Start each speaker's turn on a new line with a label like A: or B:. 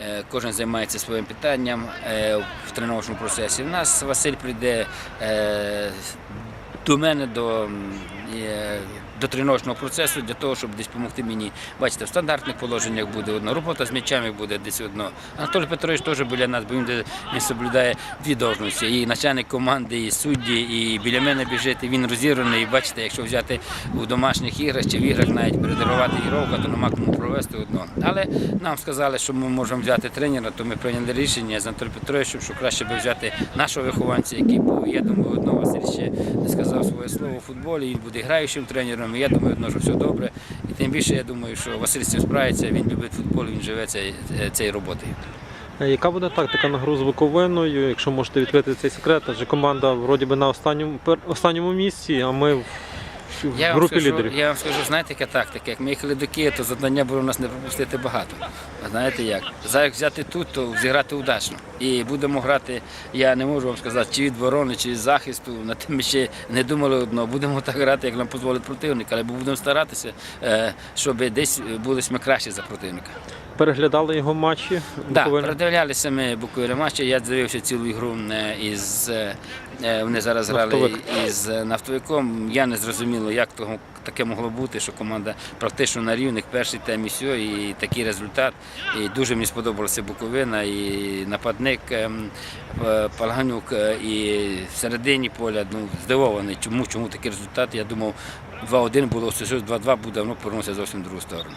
A: Е, Кожен займається своїм питанням е, в тренувальному процесі. У нас Василь прийде е, до мене до, до тренувального процесу для того, щоб десь допомогти мені. Бачите, в стандартних положеннях буде одна робота з м'ячами буде десь одно. Анатолій Петрович теж біля нас, бо він, він соблюдає дві должності. І начальник команди, і судді, і біля мене біжить. Він розірваний. І бачите, якщо взяти у домашніх іграх чи в іграх навіть передарувати ігровка, то нема кому провести одно. Але нам сказали, що ми можемо взяти тренера, то ми прийняли рішення з Анатолієм Петровичем, що краще би взяти нашого вихованця, який був. Я думаю, одно Василь ще не слово у футболі. Він буде граючим тренером. Я думаю, що все добре. І тим більше я думаю, що Василь з цим справиться. Він любить футбол, він живе цією цією роботою.
B: Е, Яка буде тактика на гру з якщо можете відкрити цей секрет? Адже команда вроді би на останньому останньому місці, а ми в, групі
A: скажу,
B: лідерів.
A: я вам скажу, знаєте, яка тактика? Як ми їхали до Києва, то завдання було у нас не пропустити багато. А знаєте як? Зараз як взяти тут, то зіграти удачно. І будемо грати, я не можу вам сказати, чи від оборони, чи від захисту. На тим ми ще не думали одного. Будемо так грати, як нам дозволить противник, але будемо старатися, е, щоб десь були ми краще за противника.
B: Переглядали його матчі.
A: Так,
B: Буковини?
A: передивлялися ми Буковель матчі. Я дивився цілу ігру е, із е, вони зараз грали із нафтовиком. Я не зрозуміло, як таке могло бути, що команда практично на рівних перший тайм і все, і такий результат. І дуже мені сподобалася Буковина, і нападник ем, е, Палганюк, е, і в середині поля ну, здивований, чому, чому такий результат. Я думав, 2-1 було, що щось 2-2 буде, воно повернувся зовсім в другу сторону.